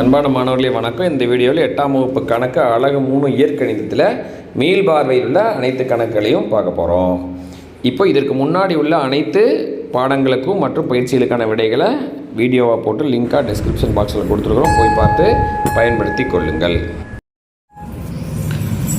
அன்பான மாணவர்களே வணக்கம். இந்த வீடியோவில் எட்டாம் வகுப்பு கணக்கு அழகு மூணு இயற்கணிதத்தில் மீள் பார்வையில் உள்ள அனைத்து கணக்குகளையும் பார்க்க போகிறோம் இப்போ இதற்கு முன்னாடி உள்ள அனைத்து பாடங்களுக்கும் மற்றும் பயிற்சிகளுக்கான விடைகளை வீடியோவாக போட்டு லிங்காக டிஸ்கிரிப்ஷன் பாக்ஸில் கொடுத்துருக்குறோம். போய் பார்த்து பயன்படுத்தி கொள்ளுங்கள்.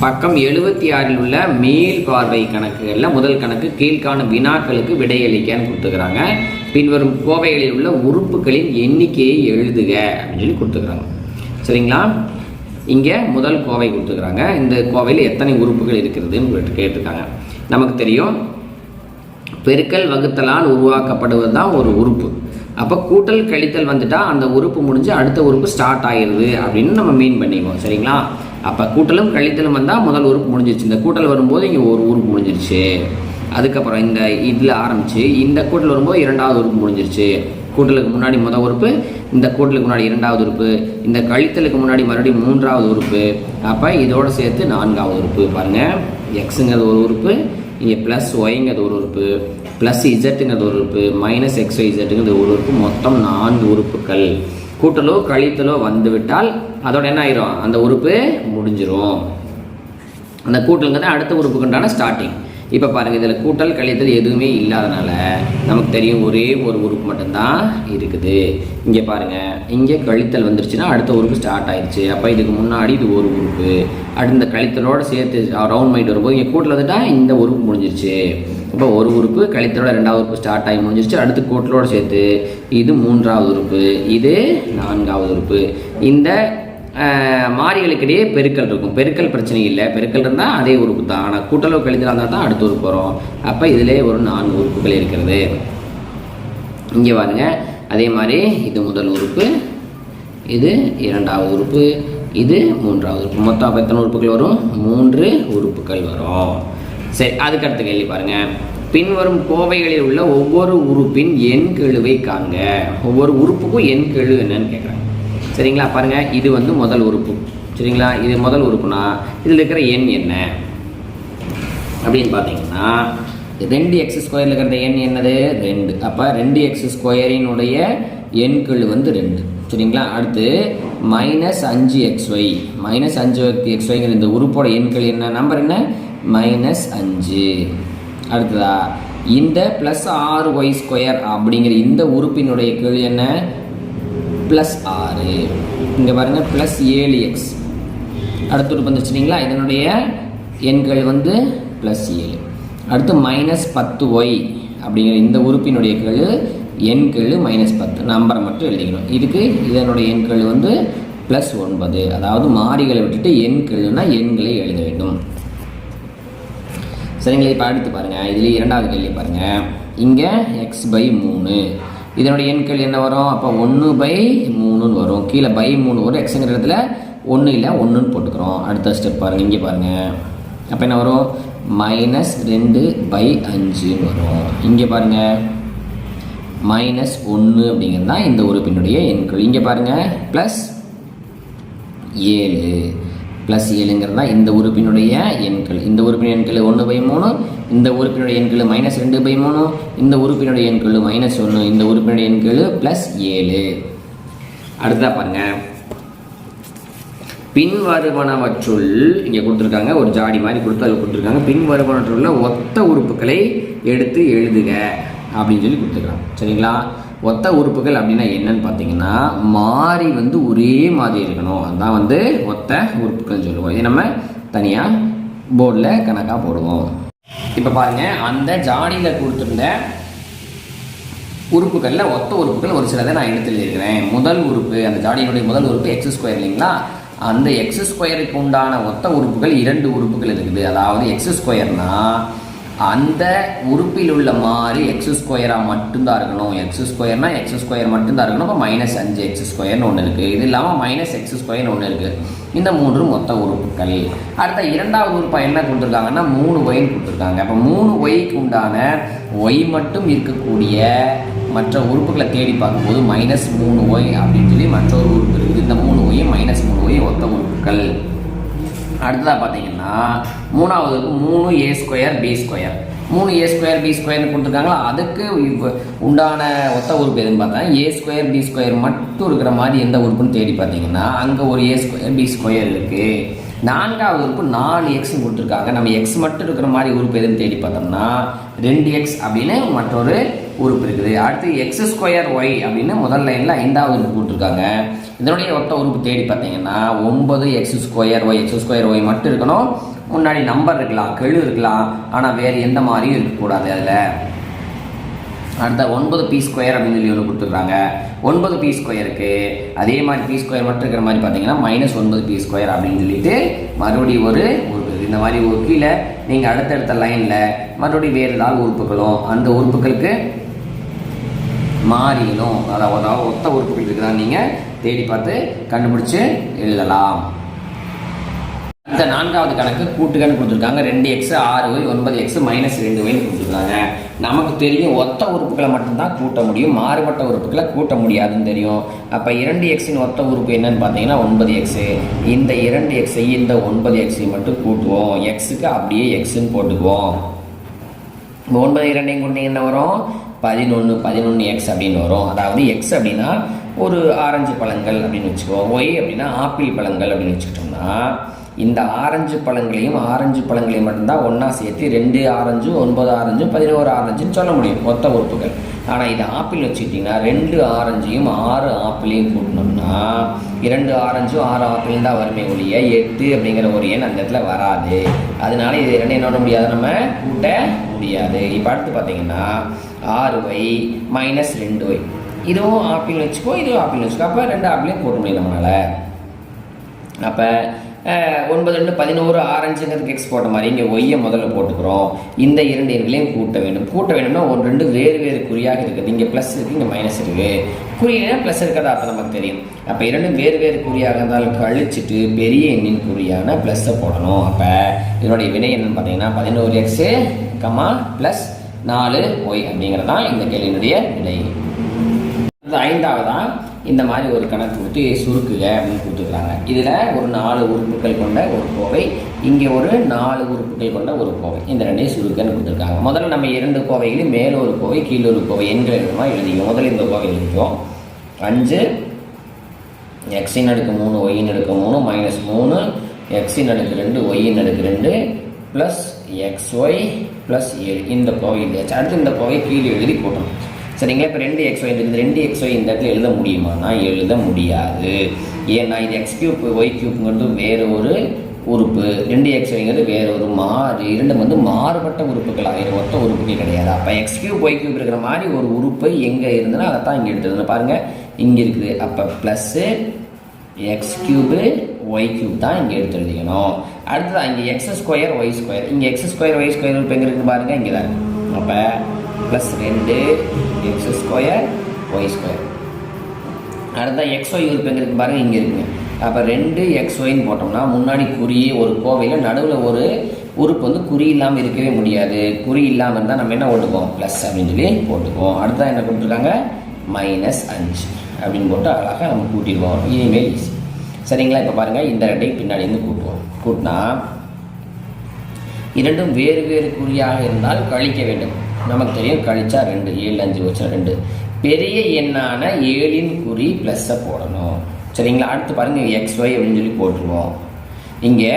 பக்கம் எழுபத்தி ஆறில் உள்ள மேல் பார்வை கணக்குகளில் முதல் கணக்கு கீழ்காணும் வினாக்களுக்கு விடையளிக்கன்னு கொடுத்துக்கிறாங்க. பின்வரும் கோவைகளில் உள்ள உறுப்புகளின் எண்ணிக்கையை எழுதுக அப்படின்னு சொல்லி கொடுத்துக்கிறாங்க. சரிங்களா? இங்கே முதல் கோவை கொடுத்துக்கிறாங்க. இந்த கோவையில் எத்தனை உறுப்புகள் இருக்கிறதுன்னு கேட்டிருக்காங்க. நமக்கு தெரியும். பெருக்கல் வகுத்தலால் உருவாக்கப்படுவது தான் ஒரு உறுப்பு. அப்போ கூட்டல் கழித்தல் வந்துட்டால் அந்த உறுப்பு முடிஞ்சு அடுத்த உறுப்பு ஸ்டார்ட் ஆயிடுது அப்படின்னு நம்ம மீன் பண்ணிக்குவோம். சரிங்களா? அப்போ கூட்டலும் கழித்தலும் வந்தால் முதல் உறுப்பு முடிஞ்சிருச்சு. இந்த கூட்டல் வரும்போது இங்கே ஒரு உறுப்பு முடிஞ்சிருச்சு. அதுக்கப்புறம் இந்த இதில் ஆரம்பிச்சு இந்த கூட்டல் வரும்போது இரண்டாவது உறுப்பு முடிஞ்சிருச்சு. கூட்டலுக்கு முன்னாடி முதல் உறுப்பு இந்த கூட்டலுக்கு முன்னாடி இரண்டாவது உறுப்பு இந்த கழித்தலுக்கு முன்னாடி மறுபடியும் மூன்றாவது உறுப்பு அப்போ இதோடு சேர்த்து நான்காவது உறுப்பு பாருங்கள் எக்ஸுங்கிறது ஒரு உறுப்பு இங்கே ப்ளஸ் ஒய்ங்கிறது ஒரு உறுப்பு ப்ளஸ் இசட்டுங்கிறது ஒரு உறுப்பு மைனஸ் எக்ஸ் ஒய் இசட்டுங்கிறது ஒரு உறுப்பு மொத்தம் நான்கு உறுப்புகள். கூட்டலோ கழித்தலோ வந்துவிட்டால் அதோட என்ன ஆயிரும்? அந்த உறுப்பு முடிஞ்சிரும். அந்த கூட்டலுங்கிறது அடுத்த உறுப்புக்குண்டான ஸ்டார்டிங் இப்போ பாருங்கள் இதில் கூட்டல் கழித்தல் எதுவுமே இல்லாதனால நமக்கு தெரியும் ஒரே ஒரு உறுப்பு மட்டும்தான் இருக்குது. இங்கே பாருங்கள் இங்கே கழித்தல் வந்துருச்சுன்னா அடுத்த உறுப்பு ஸ்டார்ட் ஆயிடுச்சு அப்போ இதுக்கு முன்னாடி இது ஒரு உறுப்பு அடுத்த கழித்தலோடு சேர்த்து ரவுண்ட் மைண்ட் வரும்போது இங்கே கூட்டல் வந்துட்டா இந்த உறுப்பு முடிஞ்சிருச்சு. இப்போ ஒரு உறுப்பு கழித்தலோட ரெண்டாவது உறுப்பு ஸ்டார்ட் ஆகி முடிஞ்சிருச்சு. அடுத்து கூட்டலோடு சேர்த்து இது மூன்றாவது உறுப்பு இது நான்காவது உறுப்பு இந்த மாறிகளுக்கிடையே பெருக்கல் இருக்கும். பெருக்கல் பிரச்சனை இல்லை. பெருக்கல் இருந்தால் அதே உறுப்பு தான். ஆனால் கூட்டளவு கழித்தல் இருந்தால் தான் அடுத்த உறுப்பு வரும் அப்போ இதிலே ஒரு நான்கு உறுப்புகள் இருக்கிறது. இங்கே பாருங்க. அதே மாதிரி இது முதல் உறுப்பு இது இரண்டாவது உறுப்பு இது மூன்றாவது உறுப்பு மொத்தம் அப்போ எத்தனை உறுப்புகள் வரும்? மூன்று உறுப்புகள் வரும். சரி அதுக்கு அடுத்த கேள்வி பாருங்க. பின்வரும் கோவைகளில் உள்ள ஒவ்வொரு உறுப்பின் எண் கெழுவை காண்க. ஒவ்வொரு உறுப்புக்கும் எண் கெழு என்னன்னு கேட்குறாங்க சரிங்களா? பாருங்கள் இது வந்து முதல் உறுப்பு. சரிங்களா? இது முதல் உறுப்புனா இதில் இருக்கிற எண் என்ன? அப்படின்னு பார்த்தீங்கன்னா ரெண்டு எக்ஸ் ஸ்கொயரில் இருக்கிற எண் என்னது? ரெண்டு. அப்போ ரெண்டு எக்ஸ் ஸ்கொயரினுடைய எண்கள் வந்து ரெண்டு. சரிங்களா? அடுத்து மைனஸ் அஞ்சு எக்ஸ் ஒய் மைனஸ் அஞ்சு எக்ஸ் ஒய்ங்கிற இந்த உறுப்போட எண்கள் என்ன? நம்பர் என்ன? மைனஸ் அஞ்சு. அடுத்ததா இந்த ப்ளஸ் ஆறு ஒய் ஸ்கொயர் அப்படிங்கிற இந்த உறுப்பினுடைய கீழ் என்ன? ப்ளஸ் ஆறு. இங்கே பாருங்கள் ப்ளஸ் ஏழு எக்ஸ் அடுத்த உறுப்பு வந்துச்சுங்களா இதனுடைய எண்கள் வந்து ப்ளஸ் ஏழு. அடுத்து மைனஸ் பத்து ஒய் அப்படிங்கிற இந்த உறுப்பினுடைய கெழு எண் கெழு மைனஸ் பத்து. நம்பரை மட்டும் எழுதிக்கணும். இதுக்கு இதனுடைய எண்கள் வந்து ப்ளஸ் ஒன்பது. அதாவது மாறிகளை விட்டுட்டு எண் கெழுனா எண்களை எழுத வேண்டும். சரிங்களா? இப்போ அடுத்து பாருங்கள் இதில் இரண்டாவது கேள்வி பாருங்கள் இங்கே எக்ஸ் பை மூணு. இதனுடைய எண்கள் என்ன வரும்? அப்போ ஒன்று பை மூணுன்னு வரும். கீழே பை மூணு வரும் எக்ஸுங்கிற இடத்துல ஒன்று இல்லை ஒன்றுன்னு போட்டுக்கிறோம். அடுத்த ஸ்டெப் பாருங்கள் இங்கே பாருங்கள் அப்போ என்ன வரும்? மைனஸ் ரெண்டு பை அஞ்சுன்னு வரும். இங்கே பாருங்கள் மைனஸ் ஒன்று அப்படிங்கிறது தான் இந்த உறுப்பினுடைய எண்கள் இங்கே பாருங்கள் ப்ளஸ் ஏழு. ப்ளஸ் ஏழுங்கிறது தான் இந்த உறுப்பினுடைய எண்கள். இந்த உறுப்பின் எண்கள் ஒன்று பை மூணு இந்த உறுப்பினுடைய எண்கள் மைனஸ் ரெண்டு பை மூணு இந்த உறுப்பினுடைய எண்கள் மைனஸ் ஒன்று இந்த உறுப்பினுடைய எண்கள் ப்ளஸ் ஏழு. அடுத்ததாக பாருங்க. பின்வருவனவற்றுள் இங்கே கொடுத்துருக்காங்க ஒரு ஜாடி மாதிரி கொடுத்து அதில் கொடுத்துருக்காங்க. பின்வருவனற்றுள்ள ஒத்த உறுப்புகளை எடுத்து எழுதுக அப்படின்னு சொல்லி கொடுத்துருக்காங்க. சரிங்களா? ஒத்த உறுப்புகள் அப்படின்னா என்னன்னு பார்த்தீங்கன்னா மாறி வந்து ஒரே மாதிரி இருக்கணும். அதுதான் வந்து ஒத்த உறுப்புகள் சொல்லுவோம். இது நம்ம தனியாக போர்டில் கணக்காக போடுவோம். இப்போ பாருங்க அந்த ஜாடியில் கொடுத்துருந்த உறுப்புகளில் ஒத்த உறுப்புகள் ஒரு சிலதை நான் எடுத்து எழுதியிருக்கிறேன். முதல் உறுப்பு அந்த ஜாடியினுடைய முதல் உறுப்பு எக்ஸ் ஸ்கொயர் இல்லைங்களா? அந்த எக்ஸ் ஸ்கொயருக்கு உண்டான ஒத்த உறுப்புகள் இரண்டு உறுப்புகள் இருக்குது. அதாவது எக்ஸ் ஸ்கொயர்னால் அந்த உறுப்பில் உள்ள மாதிரி எக்ஸ் ஸ்கொயராக மட்டும்தான் இருக்கணும். எக்ஸ் ஸ்கொயர்னா எக்ஸ் ஸ்கொயர் மட்டும்தான் இருக்கணும். இப்போ மைனஸ் அஞ்சு எக்ஸ் ஸ்கொயர்னு ஒன்று இருக்குது இது இல்லாமல் மைனஸ் எக்ஸ் ஸ்கொயர்னு ஒன்று இருக்குது இந்த மூன்று மொத்த உறுப்புகள். அடுத்த இரண்டாவது உறுப்பா என்ன கொடுத்துருக்காங்கன்னா மூணு ஒய்ன்னு கொடுத்துருக்காங்க. அப்போ மூணு ஒய்க்கு உண்டான ஒய் மட்டும் இருக்கக்கூடிய மற்ற உறுப்புகளை தேடி பார்க்கும்போது மைனஸ் மூணு ஒய் அப்படின்னு சொல்லி மற்றொரு உறுப்பு இருக்குது. இந்த மூணு ஒய் மைனஸ் மூணு ஒய் ஒத்த உறுப்புகள். அடுத்ததாக பார்த்தீங்கன்னா மூணாவது மூணு ஏ ஸ்கொயர் பி ஸ்கொயர் மூணு ஏ ஸ்கொயர் பி ஸ்கொயர்னு கொடுத்துருக்காங்களா? அதுக்கு உண்டான ஒத்த உறுப்பு எதுன்னு பார்த்தா ஏ ஸ்கொயர் பி ஸ்கொயர் மட்டும் இருக்கிற மாதிரி எந்த உறுப்புன்னு தேடி பார்த்தீங்கன்னா அங்கே ஒரு ஏ ஸ்கொயர் பி ஸ்கொயர் இருக்குது நான்காவது உறுப்பு நாலு எக்ஸ் கொடுத்துருக்காங்க. நம்ம எக்ஸ் மட்டும் இருக்கிற மாதிரி உறுப்பு எதுன்னு தேடி பார்த்தோம்னா ரெண்டு எக்ஸ் அப்படின்னு மற்றொரு உறுப்பு இருக்குது. அடுத்து எக்ஸ் ஸ்கொயர் ஒய் அப்படின்னு முதல் லைனில் ஐந்தாவது உறுப்பு கொடுத்துருக்காங்க இதனுடைய ஒத்த உறுப்பு தேடி பார்த்தீங்கன்னா ஒன்பது x square y x square y மட்டும் இருக்கணும். முன்னாடி நம்பர் இருக்கலாம் கெழு இருக்கலாம். ஆனால் வேறு எந்த மாதிரியும் இருக்கக்கூடாது அதில். அடுத்த ஒன்பது பி ஸ்கொயர் அப்படின்னு சொல்லி ஒன்று கொடுத்துருக்காங்க. ஒன்பது பி ஸ்கொயருக்கு அதே மாதிரி பி ஸ்கொயர் மட்டும் இருக்கிற மாதிரி பார்த்தீங்கன்னா மைனஸ் ஒன்பது பி ஸ்கொயர் அப்படின்னு சொல்லிட்டு மறுபடியும் ஒரு உறுப்பு இந்த மாதிரி ஒரு கீழே நீங்கள் அடுத்தடுத்த லைனில் மறுபடியும் வேறு ஏதாவது உறுப்புகளும் அந்த உறுப்புகளுக்கு மாறிகளும் அதாவது ஒத்த உறுப்புகள் இருக்குதான் நீங்கள் தேடி பார்த்து கண்டுபிடிச்சு எழுதலாம். அடுத்த நான்காவது கணக்கு கூட்டுகன்னு கொடுத்துருக்காங்க. ரெண்டு எக்ஸ் ஆறு ஒய் ஒன்பது எக்ஸ் மைனஸ் ரெண்டு ஒய்னு கொடுத்துருக்காங்க. நமக்கு தெரியும் ஒத்த உறுப்புகளை மட்டும்தான் கூட்ட முடியும். மாறுபட்ட உறுப்புகளை கூட்ட முடியாதுன்னு தெரியும். அப்போ இரண்டு எக்ஸின் ஒத்த உறுப்பு என்னன்னு பார்த்தீங்கன்னா ஒன்பது எக்ஸு இந்த இரண்டு எக்ஸை இந்த ஒன்பது எக்ஸையும் மட்டும் கூட்டுவோம். எக்ஸுக்கு அப்படியே எக்ஸுன்னு போட்டுக்குவோம். ஒன்பது இரண்டையும் கொண்டீங்கன்னா வரும்? பதினொன்று பதினொன்று எக்ஸ் அப்படின்னு வரும். அதாவது எக்ஸ் அப்படின்னா ஒரு ஆரஞ்சு பழங்கள் அப்படின்னு வச்சுக்குவோம். ஒய் அப்படின்னா ஆப்பிள் பழங்கள் அப்படின்னு வச்சுக்கிட்டோம்னா இந்த ஆரஞ்சு பழங்களையும் ஆரஞ்சு பழங்களையும் மட்டும்தான் ஒன்றா சேர்த்து ரெண்டு ஆரஞ்சு ஒன்பது ஆரஞ்சு பதினோரு ஆரஞ்சுன்னு சொல்ல முடியும். மொத்த உறுப்புகள். ஆனால் இது ஆப்பிள் வச்சுக்கிட்டிங்கன்னா ரெண்டு ஆரஞ்சையும் ஆறு ஆப்பிளையும் கூட்டினோம்னா இரண்டு ஆரஞ்சும் ஆறு ஆப்பிளும் தான் வருமே ஒழிய எட்டு அப்படிங்கிற ஒரு எண் அந்த இடத்துல வராது. அதனால இது ரெண்டு என்ன பண்ண முடியாது. நம்ம கூட்ட முடியாது. இப்போ அடுத்து பார்த்தீங்கன்னா ஆறு ஒய் மைனஸ் ரெண்டு ஒய். இதுவும் ஆப்பிள் வச்சுக்கோ இதுவும் ஆப்பிள் வச்சுக்கோ. அப்போ ரெண்டு ஆப்பிளையும் போட முடியும் நம்மளால். அப்போ ஒன்பது ரெண்டு பதினோரு ஆரஞ்சுங்கிறதுக்கு எக்ஸ் போட்ட மாதிரி இங்கே ஒய்யை முதல்ல போட்டுக்கிறோம். இந்த இரண்டு எண்களையும் கூட்ட வேண்டும். கூட்ட வேண்டும்னா ஒரு ரெண்டு வேறு வேறு குறியாக இருக்குது. இங்கே ப்ளஸ் இருக்குது இங்கே மைனஸ் இருக்குது குறியினா ப்ளஸ் இருக்கிறதா அப்போ நமக்கு தெரியும். அப்போ இரண்டும் வேறு வேறு குறியாக இருந்தாலும் கழிச்சிட்டு பெரிய எண்ணின் குறியான ப்ளஸ்ஸை போடணும். அப்போ இதனுடைய வினை என்னன்னு பார்த்தீங்கன்னா பதினோரு எக்ஸு கமா ப்ளஸ் நாலு ஒய் அப்படிங்கிறது தான் இந்த கேள்வியினுடைய விடை. அது ஐந்தாவதா? இந்த மாதிரி ஒரு கணக்கு கொடுத்து சுருக்குக அப்படின்னு கொடுத்துருக்காங்க. இதில் ஒரு நாலு உறுப்புகள் கொண்ட ஒரு கோவை இங்கே ஒரு நாலு உறுப்புகள் கொண்ட ஒரு கோவை. இந்த ரெண்டையும் சுருக்கன்னு கொடுத்துருக்காங்க. முதல்ல நம்ம இரண்டு கோவைகளையும் மேலே ஒரு கோவை கீழே ஒரு கோவை எண்கள் எழுதுமா எழுதிக்கும் முதல்ல இந்த கோவை எழுதிக்கும் அஞ்சு எக்ஸின் அடுக்கு மூணு ஒய்யின் அடுக்கு மூணு மைனஸ் மூணு எக்ஸின் அடுக்கு ரெண்டு ஒய்யின் அடுக்கு ரெண்டு ப்ளஸ் எக்ஸ் ஒய் ப்ளஸ் ஏழு இந்த கோவை எழுதியாச்சு அடுத்து இந்த கோவை கீழே எழுதி போட்டோம். சரிங்களா இப்போ ரெண்டு எக்ஸ் ஒய் இருக்குது ரெண்டு எக்ஸ் ஒய் இந்த இடத்துல எழுத முடியுமானா எழுத முடியாது. ஏன்னா இது எக்ஸ் கியூப் ஒய் கியூப்ங்கிறது வேறு ஒரு உறுப்பு. ரெண்டு எக்ஸ் ஒய்ங்கிறது வேறு ஒரு மாறு இரண்டும் வந்து மாறுபட்ட உறுப்புகள். ஆயிரம் ஒத்த உறுப்புகள் கிடையாது. அப்போ எக்ஸ் கியூப் ஒய் கியூப் இருக்கிற மாதிரி ஒரு உறுப்பு எங்கே இருந்ததுன்னா அதை தான் இங்கே எடுத்துருந்தேன். பாருங்கள் இங்கே இருக்குது. அப்போ plus x cube y cube தான் இங்கே எடுத்து எழுதிக்கணும் அடுத்தது இங்கே எக்ஸ் ஸ்கொயர் ஒய் ஸ்கொயர் இங்கே எக்ஸ் ஸ்கொயர் ஒய் ஸ்கொயர் இப்போ எங்கே இருக்குது பாருங்கள் இங்கே தான் அப்போ ப்ளஸ் ரெண்டு எக்ஸ் ஸ்கொயர் ஒய் ஸ்கொயர் அடுத்த எக்ஸ் ஒய் உறுப்பு எங்கே இருக்குது பாருங்கள் இங்கே இருக்குங்க. அப்போ ரெண்டு எக்ஸ் ஒய்ன்னு போட்டோம்னா முன்னாடி குறி ஒரு கோவையில் நடுவில் ஒரு உறுப்பு வந்து குறி இல்லாமல் இருக்கவே முடியாது. குறி இல்லாமல் இருந்தால் நம்ம என்ன போட்டுக்குவோம்? ப்ளஸ் அப்படின்னு சொல்லி போட்டுக்குவோம். அடுத்தா என்ன கொடுத்துருக்காங்க? மைனஸ் அஞ்சு அப்படின்னு போட்டு அழகாக நம்ம கூட்டிடுவோம். இனிமேல் ஈஸி சரிங்களா? இப்போ பாருங்கள் இந்த ரெண்டையும் பின்னாடி இருந்து கூட்டுவோம். கூட்டினா இரண்டும் வேறு வேறு குறியாக இருந்தால் கழிக்க வேண்டும். நமக்கு தெரியும் கழிச்சா ரெண்டு ஏழு அஞ்சு வச்சா ரெண்டு. பெரிய எண்ணான ஏழின் குறி ப்ளஸ்ஸை போடணும். சரிங்களா? அடுத்து பாருங்கள் எக்ஸ் ஒய் அப்படின்னு சொல்லி போட்டுருவோம். இங்கே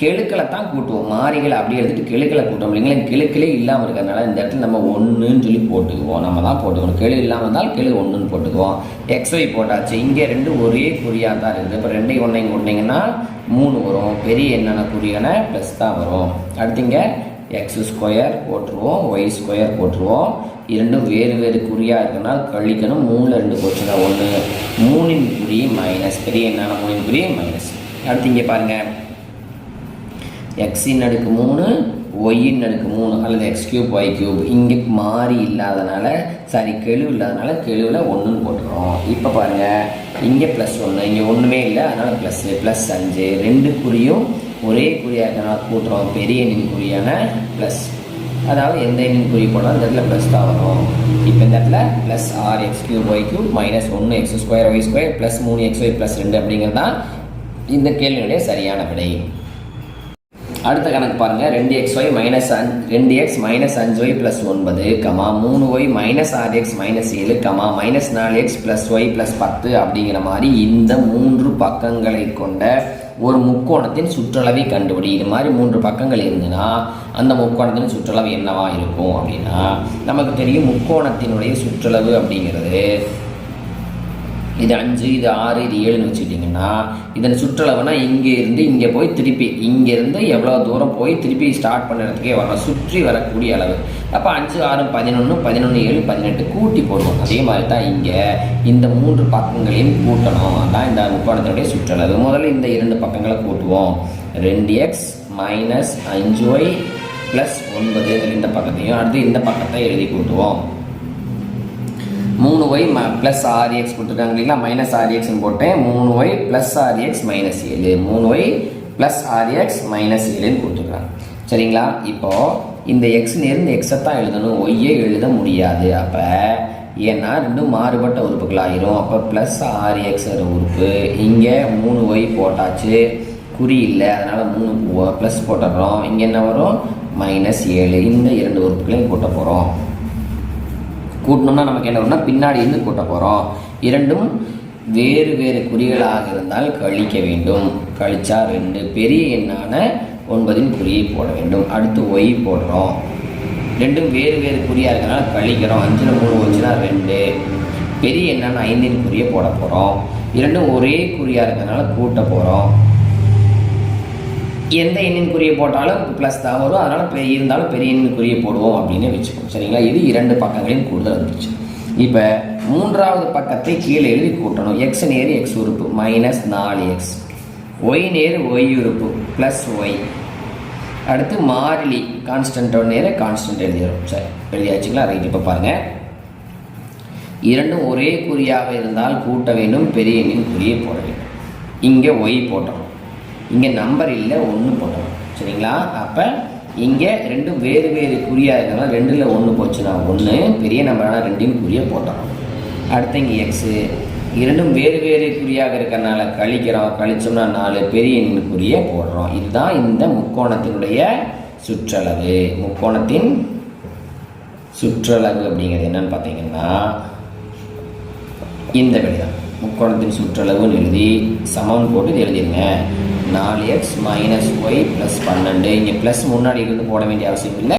கெழுக்களை தான் கூட்டுவோம். மாறிகள் அப்படி எடுத்துட்டு கெழுக்களை கூட்டோம் இல்லைங்களா? கெழுக்களே இல்லாமல் இருக்கிறதுனால இந்த இடத்துல நம்ம ஒன்றுன்னு சொல்லி போட்டுக்குவோம். நம்ம தான் போட்டுக்கணும். கெழு இல்லாமல் இருந்தால் கெழு ஒன்றுன்னு போட்டுக்குவோம். எக்ஸ் போட்டாச்சு. இங்கே ரெண்டு ஒரே குறியாக தான் இருக்குது. இப்போ ரெண்டையும் ஒன்றையும் கொண்டீங்கன்னா மூணு வரும். பெரிய என்னென்ன குறியான ப்ளஸ் தான் வரும். அடுத்து இங்கே எக்ஸ் ஸ்கொயர் போட்டுருவோம். ஒய் ஸ்கொயர் போட்டுருவோம். இரண்டும் வேறு வேறு குறியாக இருக்குன்னா கழிக்கணும். மூணில் ரெண்டு போச்சுன்னா ஒன்று மூணின் குறி மைனஸ் பெரிய என்னென்ன மூணின் குறி மைனஸ் அடுத்து இங்கே பாருங்கள் எக்ஸின் அடுக்கு மூணு ஒய்யின் அடுக்கு மூணு அல்லது எக்ஸ் கியூப் ஒய் கியூப் இங்கே மாறி இல்லாதனால சாரி கெழு இல்லாதனால கெழுவில் ஒன்றுன்னு போட்டுக்கிறோம் இப்போ பாருங்கள் இங்கே ப்ளஸ் ஒன்று இங்கே ஒன்றுமே இல்லை அதனால் ப்ளஸ்ஸு ப்ளஸ் அஞ்சு. ரெண்டு குறியும் ஒரே குறியாக இருக்கனால கூட்டுறோம். பெரிய எண்ணின் குறியான ப்ளஸ் அதாவது எந்த எண்ணின் குறி போனால் இந்த இடத்துல ப்ளஸ் தான் வரும். இப்போ இந்த இடத்துல plus R x cube y cube minus ஒன்று x square y square plus மூணு எக்ஸ் ஒய் ப்ளஸ் ரெண்டு அப்படிங்கிறது தான் இந்த கேள்வியுடைய சரியான விடை. அடுத்த கணக்கு பாருங்கள் ரெண்டு எக்ஸ் ஒய் மைனஸ் அஞ்சு ரெண்டு எக்ஸ் மைனஸ் அஞ்சு ஒய் ப்ளஸ் ஒன்பது கமா மூணு ஒய் மைனஸ் ஆறு எக்ஸ் மைனஸ் ஏழு கமா மைனஸ் நாலு எக்ஸ் ப்ளஸ் ஒய் ப்ளஸ் பத்து அப்படிங்கிற மாதிரி இந்த மூன்று பக்கங்களை கொண்ட ஒரு முக்கோணத்தின் சுற்றளவை கண்டுபிடி. இது மாதிரி மூன்று பக்கங்கள் இருந்துன்னா அந்த முக்கோணத்தின் சுற்றளவு என்னவா இருக்கும் அப்படின்னா நமக்கு தெரியும் முக்கோணத்தினுடைய சுற்றளவு அப்படிங்கிறது இது அஞ்சு இது ஆறு இது ஏழுன்னு வச்சுக்கிட்டிங்கன்னா இதன் சுற்றளவுனா இங்கே இருந்து இங்கே போய் திருப்பி இங்கேருந்து எவ்வளோ தூரம் போய் திருப்பி ஸ்டார்ட் பண்ணுறதுக்கே வரணும். சுற்றி வரக்கூடிய அளவு. அப்போ அஞ்சு ஆறு பதினொன்று பதினொன்று ஏழு பதினெட்டு கூட்டி போடுவோம். அதே மாதிரி தான் இங்கே இந்த மூன்று பக்கங்களையும் கூட்டணும். அதான் இந்த முக்கோணத்தினுடைய சுற்றளவு. முதல்ல இந்த இரண்டு பக்கங்களை கூட்டுவோம். ரெண்டு எக்ஸ் மைனஸ் அஞ்சு ஒய் ப்ளஸ் ஒன்பது. இந்த பக்கத்தையும் அடுத்து இந்த பக்கத்தை எழுதி கூட்டுவோம். மூணு ஒய் ம ப்ளஸ் ஆறு எக்ஸ் கொடுத்துருக்காங்க இல்லைங்களா? மைனஸ் ஆரிஎக்ஸ்னு போட்டேன். மூணு ஒய் ப்ளஸ் ஆறு எக்ஸ் மைனஸ் ஏழு. மூணு ஒய் ப்ளஸ் ஆறு எக்ஸ் மைனஸ் ஏழுன்னு கொடுத்துருக்காங்க. சரிங்களா? இப்போது இந்த எக்ஸ் நேர்ந்து எக்ஸை தான் எழுதணும். ஒய்யே எழுத முடியாது. அப்போ ஏன்னா ரெண்டும் மாறுபட்ட உறுப்புகளாயிரும் அப்போ ப்ளஸ் ஆறு எக்ஸ் உறுப்பு இங்கே மூணு ஒய் போட்டாச்சு. குறி இல்லை. அதனால் மூணு ப்ளஸ் போட்டுடுறோம். இங்கே என்ன வரும்? மைனஸ் ஏழு. இந்த இரண்டு உறுப்புகளையும் கூட்ட போகிறோம் கூட்டணும்னா நமக்கு என்ன வரும்னா பின்னாடி இருந்து கூட்ட போகிறோம் இரண்டும் வேறு வேறு குறிகளாக இருந்தால் கழிக்க வேண்டும். கழிச்சா ரெண்டு. பெரிய எண்ணான ஒன்பதின் குறியை போட வேண்டும். அடுத்து ஒய் போடுறோம். ரெண்டும் வேறு வேறு குறியாக இருக்கிறனால கழிக்கிறோம். அஞ்சில் மூணு வச்சுனா ரெண்டு. பெரிய எண்ணான ஐந்தின் குறியை போட போகிறோம் இரண்டும் ஒரே குறியாக இருக்கிறதுனால கூட்ட போகிறோம் எந்த எண்ணின் குறியை போட்டாலும் ப்ளஸ் தான் வரும். அதனால் பெரிய இருந்தாலும் பெரிய எண்ணின் குறியை போடுவோம் அப்படின்னு வச்சுக்கோம் சரிங்களா? இது இரண்டு பக்கங்களையும் கூடுதல் வந்துருச்சு. இப்போ மூன்றாவது பக்கத்தை கீழே எழுதி கூட்டணும். எக்ஸ் நேர் எக்ஸ் உறுப்பு மைனஸ் நாலு எக்ஸ் ஒய் நேர் ஒய் உறுப்பு ப்ளஸ் ஒய் அடுத்து மாறிலி கான்ஸ்டன்ட்டோட நேர கான்ஸ்டன்ட் எழுதிடும் சரி எழுதியாச்சுங்களா? ரைட் இப்போ பாருங்கள் இரண்டும் ஒரே குறியாக இருந்தால் கூட்ட வேண்டும். பெரிய எண்ணின் குறியை போட வேண்டும். இங்கே ஒய் போட்டோம். இங்கே நம்பர் இல்லை ஒன்று போட்டோம் சரிங்களா? அப்போ இங்கே ரெண்டும் வேறு வேறு குறியாக இருக்கிறனால ரெண்டில் ஒன்று போச்சுன்னா ஒன்று பெரிய நம்பரான ரெண்டையும் குறியை போட்டோம். அடுத்து இங்கே எக்ஸு இரண்டும் வேறு வேறு குறியாக இருக்கிறனால கழிக்கிறோம் கழிச்சோம்னா நாலு பெரிய குறியை போடுறோம். இதுதான் இந்த முக்கோணத்தினுடைய சுற்றளவு. முக்கோணத்தின் சுற்றளவு அப்படிங்கிறது என்னன்னு பார்த்தீங்கன்னா இந்த விடைதான் முக்கோணத்தின் சுற்றளவுன்னு எழுதி சமம் போட்டு இது நாலு எக்ஸ் மைனஸ் ஒய் ப்ளஸ் பன்னெண்டு. இங்கே ப்ளஸ் முன்னாடி இருந்து போட வேண்டிய அவசியம் இல்லை.